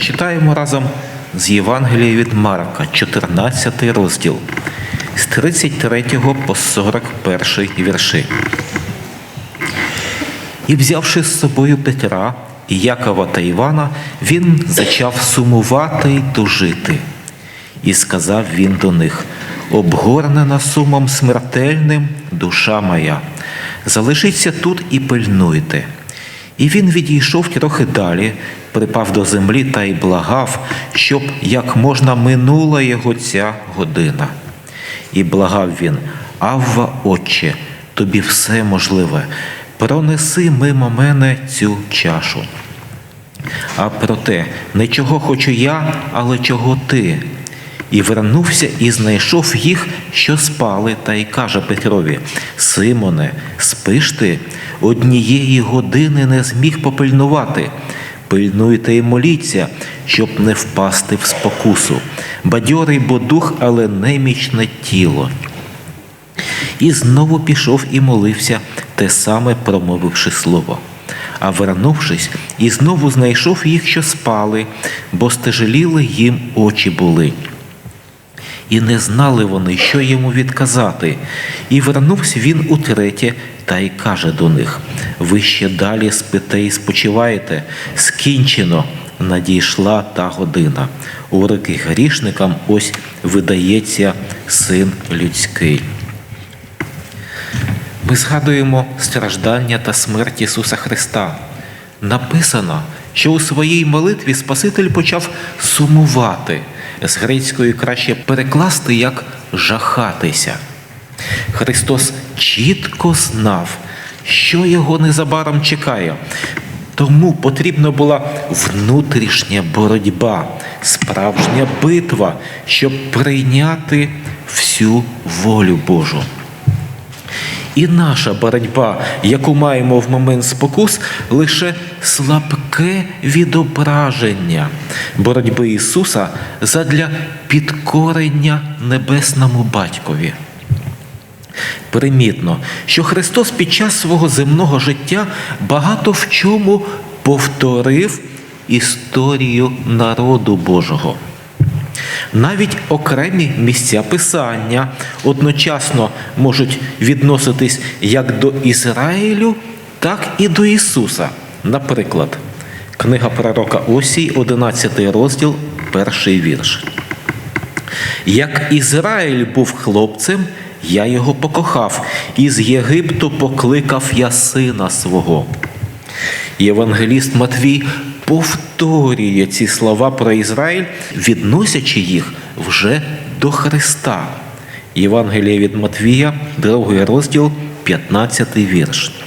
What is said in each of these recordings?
прочитаємо разом з Євангелія від Марка, 14 розділ, з 33 по 41 вірші. І взявши з собою Петра, Якова та Івана, він зачав сумувати й тужити. І сказав він до них: обгорнена сумом смертельним душа моя, залишіться тут і пильнуйте. І він відійшов трохи далі, припав до землі та й благав, щоб як можна минула його ця година. І благав він, Авва, Отче, тобі все можливе, пронеси мимо мене цю чашу. А проте не чого хочу я, але чого ти. І вернувся і знайшов їх, що спали, та й каже Петрові: Симоне, спиш ти, однієї години не зміг попильнувати. Пильнуйте і моліться, щоб не впасти в спокусу. Бадьорий бо дух, але немічне тіло. І знову пішов і молився, те саме промовивши слово. А вернувшись, і знову знайшов їх, що спали, бо стежеліли їм очі були. І не знали вони, що йому відказати. І вернувся він утретє та й каже до них: Ви ще далі спите і спочиваєте, скінчено надійшла та година. У руки грішникам ось видається син людський. Ми згадуємо страждання та смерть Ісуса Христа. Написано, що у своїй молитві Спаситель почав сумувати. З грецької краще перекласти як жахатися. Христос чітко знав, що його незабаром чекає. Тому потрібна була внутрішня боротьба, справжня битва, щоб прийняти всю волю Божу. І наша боротьба, яку маємо в момент спокус, лише слабке відображення боротьби Ісуса задля підкорення небесному батькові. Примітно, що Христос під час свого земного життя багато в чому повторив історію народу Божого. Навіть окремі місця Писання одночасно можуть відноситись як до Ізраїлю, так і до Ісуса. Наприклад, книга пророка Осій, 11 розділ, перший вірш. Як Ізраїль був хлопцем, я його покохав, і з Єгипту покликав я сина свого. Євангеліст Матвій повторює ці слова про Ізраїль, відносячи їх вже до Христа. Євангеліє від Матвія, 2 розділ, 15 вірш.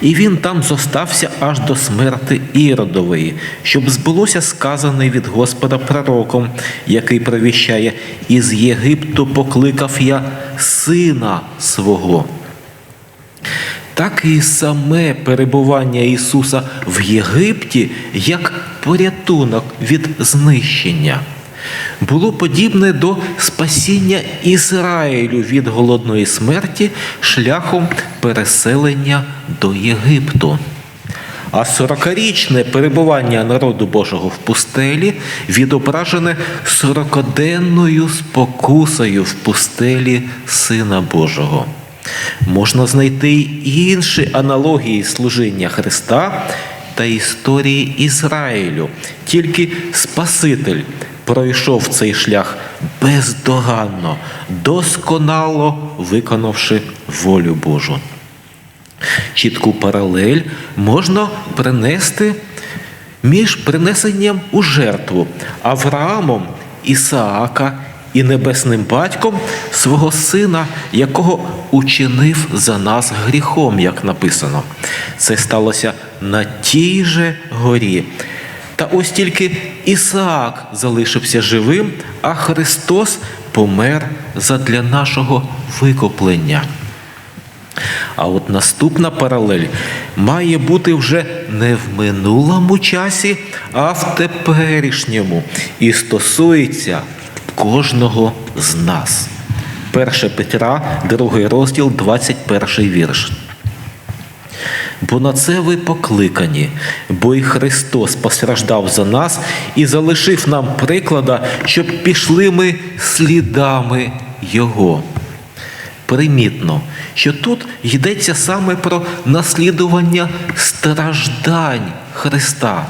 І він там зостався аж до смерти Іродової, щоб збулося сказане від Господа пророком, який провіщає, із Єгипту покликав я сина свого. Так і саме перебування Ісуса в Єгипті як порятунок від знищення було подібне до спасіння Ізраїлю від голодної смерті шляхом переселення до Єгипту. А сорокарічне перебування народу Божого в пустелі відображене сорокоденною спокусою в пустелі Сина Божого. Можна знайти й інші аналогії служіння Христа та історії Ізраїлю, тільки Спаситель пройшов цей шлях бездоганно, досконало виконавши волю Божу. Чітку паралель можна принести між принесенням у жертву Авраамом Ісаака і небесним батьком свого сина, якого учинив за нас гріхом, як написано. Це сталося на тій же горі. Та ось тільки Ісаак залишився живим, а Христос помер задля нашого викуплення. А от наступна паралель має бути вже не в минулому часі, а в теперішньому і стосується кожного з нас. 1 Петра, 2 розділ, 21 вірш. Бо на це ви покликані, бо і Христос постраждав за нас і залишив нам приклада, щоб пішли ми слідами Його. Примітно, що тут йдеться саме про наслідування страждань Христа.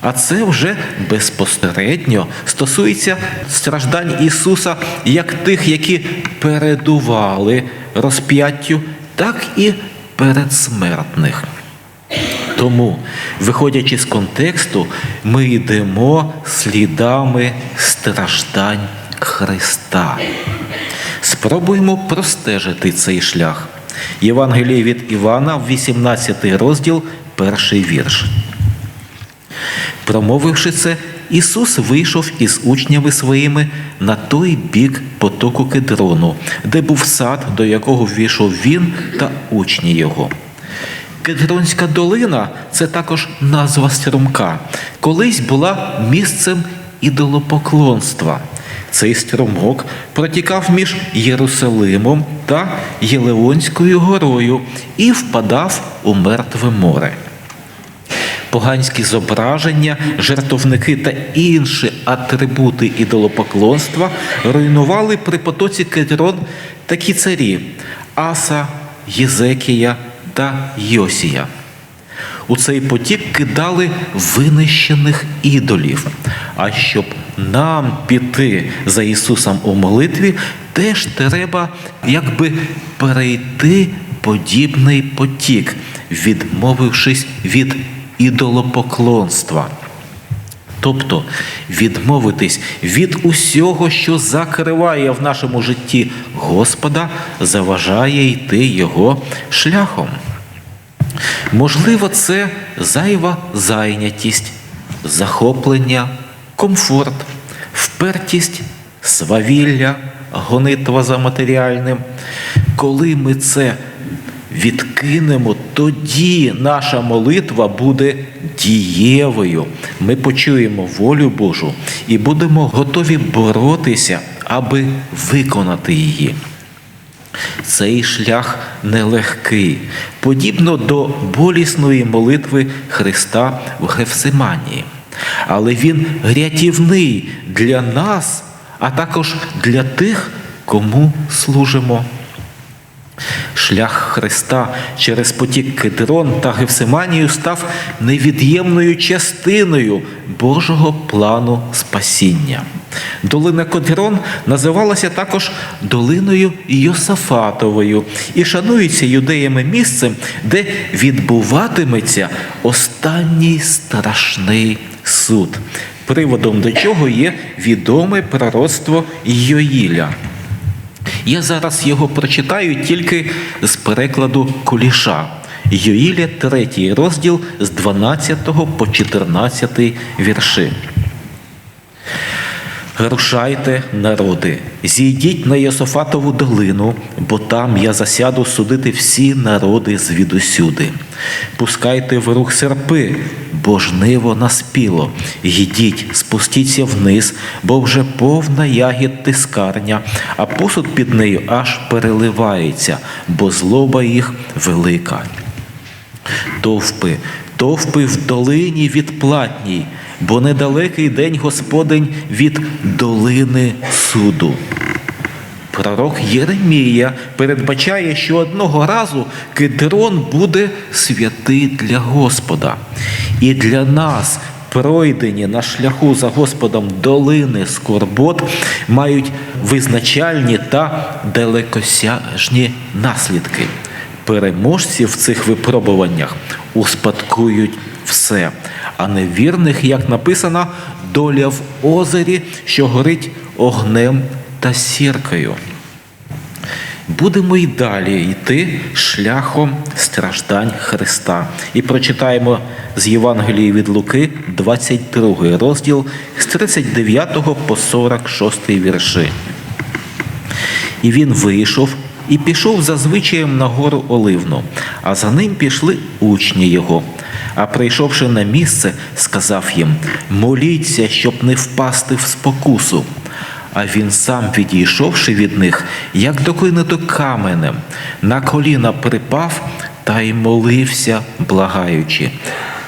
А це вже безпосередньо стосується страждань Ісуса як тих, які передували розп'яттю, так і передсмертних. Тому, виходячи з контексту, ми йдемо слідами страждань Христа. Спробуємо простежити цей шлях. Євангеліє від Івана, 18 розділ, перший вірш. Промовивши це, Ісус вийшов із учнями своїми на той бік потоку кедрону, де був сад, до якого ввійшов він та учні його. Кедронська долина це також назва струмка. Колись була місцем ідолопоклонства. Цей струмок протікав між Єрусалимом та Єлеонською горою і впадав у мертве море. Поганські зображення, жертовники та інші атрибути ідолопоклонства руйнували при потоці Кедрон такі царі Аса, Єзекія та Йосія. У цей потік кидали винищених ідолів. А щоб нам піти за Ісусом у молитві, теж треба якби перейти подібний потік, відмовившись від ідолопоклонства. Тобто відмовитись від усього, що закриває в нашому житті Господа, заважає йти Його шляхом. Можливо, це зайва зайнятість, захоплення, комфорт, впертість, свавілля, гонитва за матеріальним. Коли ми це відкинемо, тоді наша молитва буде дієвою. Ми почуємо волю Божу і будемо готові боротися, аби виконати її. Цей шлях нелегкий, подібно до болісної молитви Христа в Гефсиманії. Але він рятівний для нас, а також для тих, кому служимо. Шлях Христа через потік Кедрон та Гефсиманію став невід'ємною частиною Божого плану спасіння. Долина Кедрон називалася також долиною Йосафатовою і шанується юдеями місцем, де відбуватиметься останній страшний суд, приводом до чого є відоме пророцтво Йоїля. Я зараз його прочитаю тільки з перекладу Куліша. Йоїля, 3 розділ з 12 по 14 вірши. Рушайте, народи, зійдіть на Йософатову долину, бо там я засяду судити всі народи звідусюди. Пускайте в рух серпи, бо жниво наспіло. Йдіть, спустіться вниз, бо вже повна ягід тискарня, а посуд під нею аж переливається, бо злоба їх велика. Товпи, товпи в долині відплатній, бо недалекий день Господень від долини суду. Пророк Єремія передбачає, що одного разу Кедрон буде святий для Господа. І для нас, пройдені на шляху за Господом долини скорбот, мають визначальні та далекосяжні наслідки. Переможці в цих випробуваннях успадкують все, а невірних, як написано, доля в озері, що горить огнем та сіркою. Будемо й далі йти шляхом страждань Христа. І прочитаємо з Євангелії від Луки, 22 розділ з 39 по 46 вірши. І він вийшов і пішов за звичаєм на гору Оливну, а за ним пішли учні його. А прийшовши на місце, сказав їм: моліться, щоб не впасти в спокусу. А він сам, відійшовши від них, як докинуто каменем, на коліна припав та й молився, благаючи.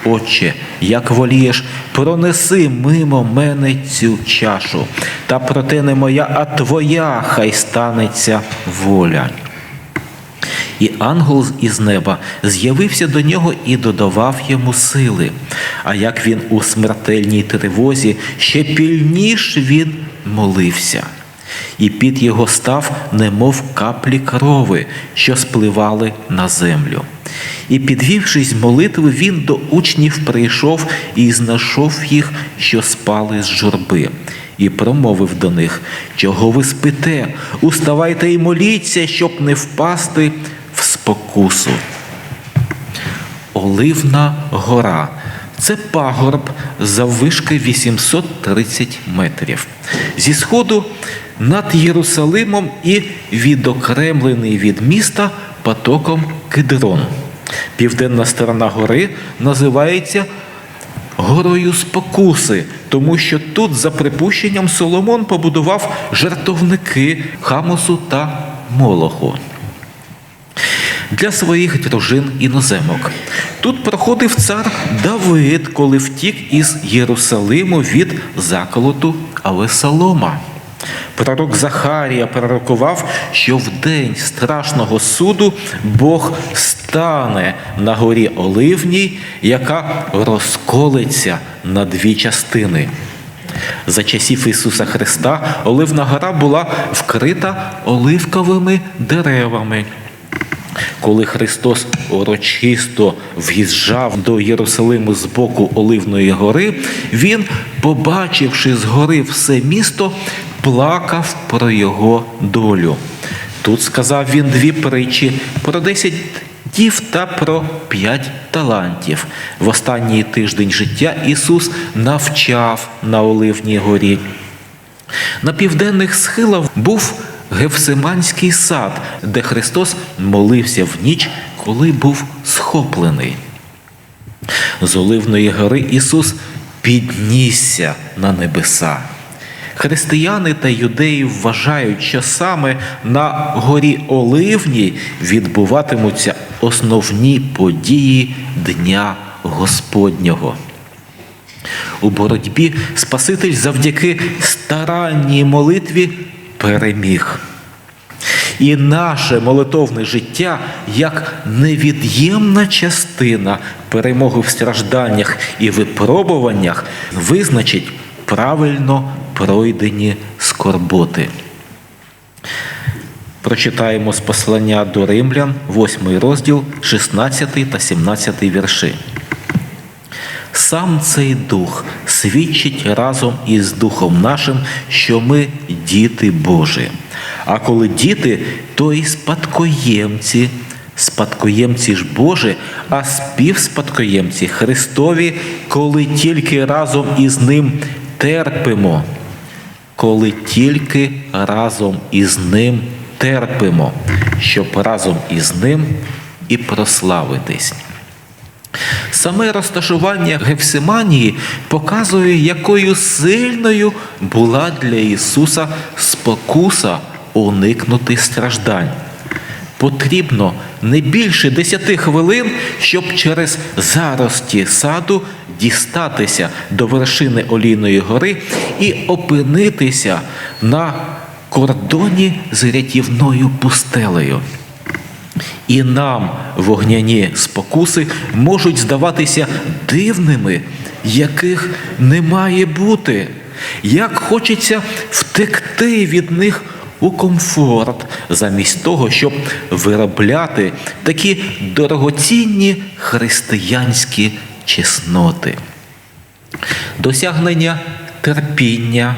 Отче, як волієш, пронеси мимо мене цю чашу, та проте не моя, а твоя хай станеться воля. І ангел із неба з'явився до нього і додавав йому сили. А як він у смертельній тривозі, ще пільніш він молився. І під його став, немов каплі крови, що спливали на землю. І, підвівшись молитви, він до учнів прийшов і знайшов їх, що спали з журби, і промовив до них, чого ви спите, уставайте і моліться, щоб не впасти в спокусу. Оливна гора. Це пагорб заввишки 830 метрів. Зі сходу над Єрусалимом і відокремлений від міста потоком Кедрон. Південна сторона гори називається горою спокуси, тому що тут, за припущенням, Соломон побудував жертовники Хамосу та Молоху для своїх дружин іноземок. Тут проходив цар Давид, коли втік із Єрусалиму від заколоту Авесалома. Пророк Захарія пророкував, що в день страшного суду Бог стане на горі Оливній, яка розколиться на дві частини. За часів Ісуса Христа Оливна гора була вкрита оливковими деревами. Коли Христос урочисто в'їжджав до Єрусалиму з боку Оливної гори, Він, побачивши згори все місто, плакав про його долю. Тут сказав він дві притчі про десять дів та про п'ять талантів. В останній тиждень життя Ісус навчав на Оливній горі. На південних схилах був Гефсиманський сад, де Христос молився в ніч, коли був схоплений. З Оливної гори Ісус піднісся на небеса. Християни та юдеї вважають, що саме на горі Оливній відбуватимуться основні події Дня Господнього. У боротьбі Спаситель завдяки старанній молитві переміг. І наше молитовне життя як невід'ємна частина перемоги в стражданнях і випробуваннях визначить правильно пройдені скорботи. Прочитаємо з послання до римлян, 8 розділ, 16 та 17 вірші. Сам цей дух свідчить разом із Духом нашим, що ми діти Божі. А коли діти, то і спадкоємці, спадкоємці ж Божі, а співспадкоємці Христові, коли тільки разом із Ним терпимо, коли тільки разом із Ним терпимо, щоб разом із Ним і прославитись. Саме розташування Гефсиманії показує, якою сильною була для Ісуса спокуса уникнути страждань. Потрібно не більше десяти хвилин, щоб через зарості саду дістатися до вершини Олійної гори і опинитися на кордоні з рятівною пустелею. І нам вогняні спокуси можуть здаватися дивними, яких не має бути. Як хочеться втекти від них у комфорт, замість того, щоб виробляти такі дорогоцінні християнські чесноти, досягнення терпіння,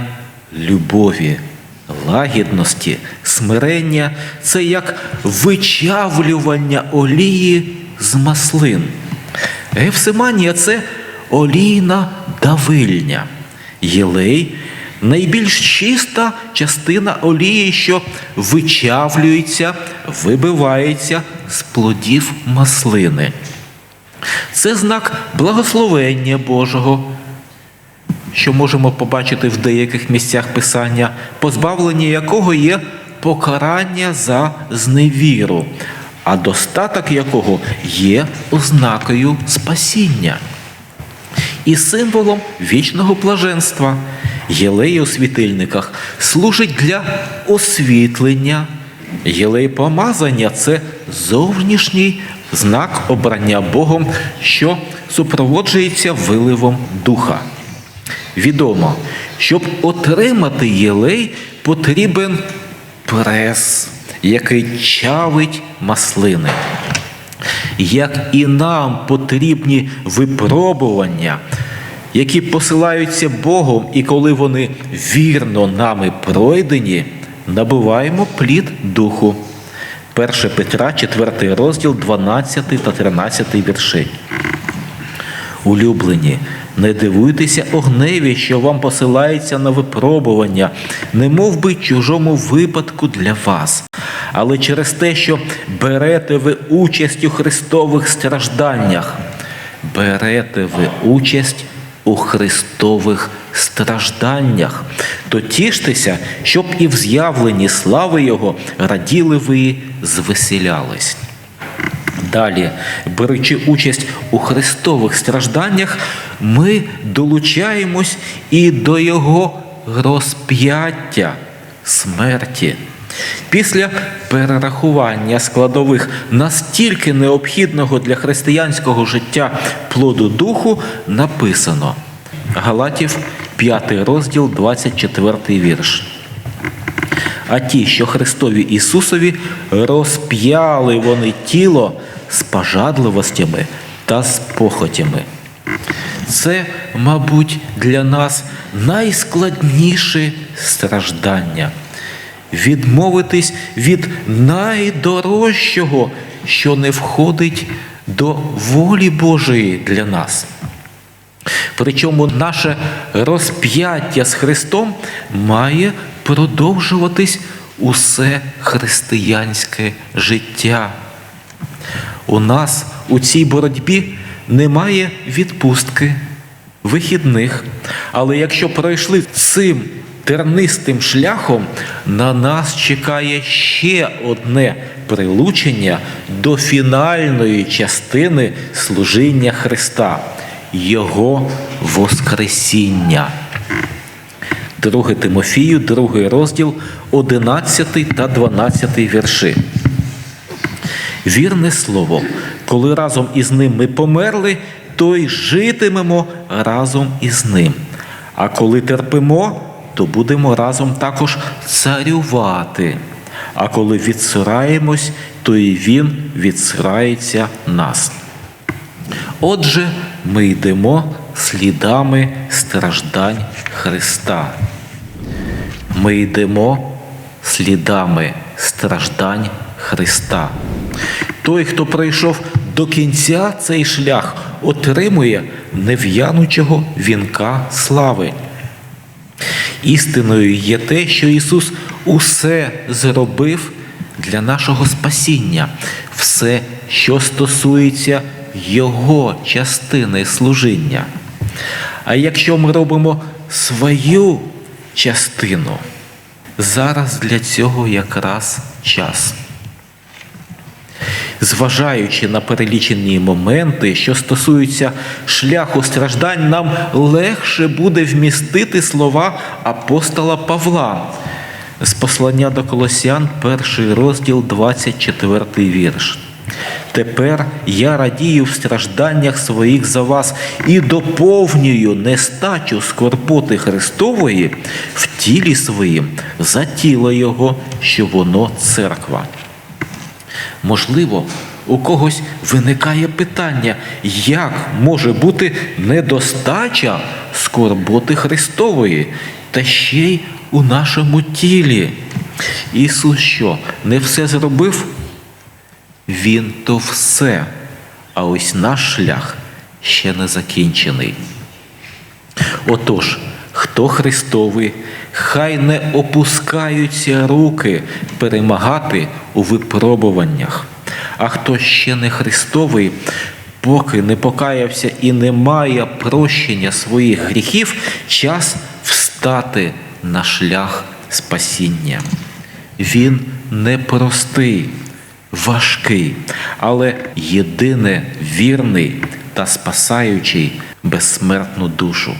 любові лагідності, смирення це як вичавлювання олії з маслин. Гефсиманія це олійна давильня. Єлей найбільш чиста частина олії, що вичавлюється, вибивається з плодів маслини. Це знак благословення Божого що можемо побачити в деяких місцях Писання, позбавлення якого є покарання за зневіру. а достаток якого є ознакою спасіння і символом вічного блаженства. Єлей у світильниках служить для освітлення. Єлей помазання це зовнішній знак обрання Богом, що супроводжується виливом духа. Відомо, щоб отримати єлей, потрібен прес, який чавить маслини. Як і нам потрібні випробування, які посилаються Богом, і коли вони вірно нами пройдені, набуваємо плід духу. 1 Петра, 4 розділ, 12 та 13 вірші. Улюблені, не дивуйтеся огневі, що вам посилається на випробування, не мов би чужому випадку для вас, але через те, що берете ви участь у Христових стражданнях, берете ви участь у Христових стражданнях, то тіштеся, щоб і в з'явленні слави Його раділи ви звеселялись. Далі, беручи участь у Христових стражданнях, ми долучаємось і до Його розп'яття смерті. Після перерахування складових настільки необхідного для християнського життя плоду духу написано Галатів 5 розділ, 24 вірш. А ті, що Христові Ісусові, розп'яли вони тіло з пожадливостями та з похотями. Це, мабуть, для нас найскладніше страждання відмовитись від найдорожчого, що не входить до волі Божої для нас. Причому наше розп'яття з Христом має продовжуватись усе християнське життя. У нас у цій боротьбі немає відпустки, вихідних, але якщо пройшли цим тернистим шляхом, на нас чекає ще одне прилучення до фінальної частини служіння Христа Його Воскресіння. 2 Тимофію, 2 розділ, 11 та 12 вірші. Вірне слово, коли разом із ним ми померли, то й житимемо разом із ним. А коли терпимо, то будемо разом також царювати. А коли відсираємось, то і Він відсирається нас. Отже, ми йдемо слідами страждань Христа. Ми йдемо слідами страждань Христа. Той, хто пройшов до кінця цей шлях, отримує нев'янучого вінка слави. Істиною є те, що Ісус усе зробив для нашого спасіння, все, що стосується Його частини служіння. А якщо ми робимо свою частину, зараз для цього якраз час. Зважаючи на перелічені моменти, що стосуються шляху страждань, нам легше буде вмістити слова апостола Павла з послання до Колосян, перший розділ, 24 вірш. Тепер я радію в стражданнях своїх за вас і доповнюю нестачу скорботи Христової в тілі своїм за тіло Його, що воно церква. Можливо, у когось виникає питання, як може бути недостача скорботи Христової, та ще й у нашому тілі. Ісус що, не все зробив? Він то все, а ось наш шлях ще не закінчений. Отож, хто Христовий, хай не опускаються руки перемагати у випробуваннях. А хто ще не Христовий, поки не покаявся і не має прощення своїх гріхів, час встати на шлях спасіння. Він непростий, важкий, але єдине вірний та спасаючий безсмертну душу.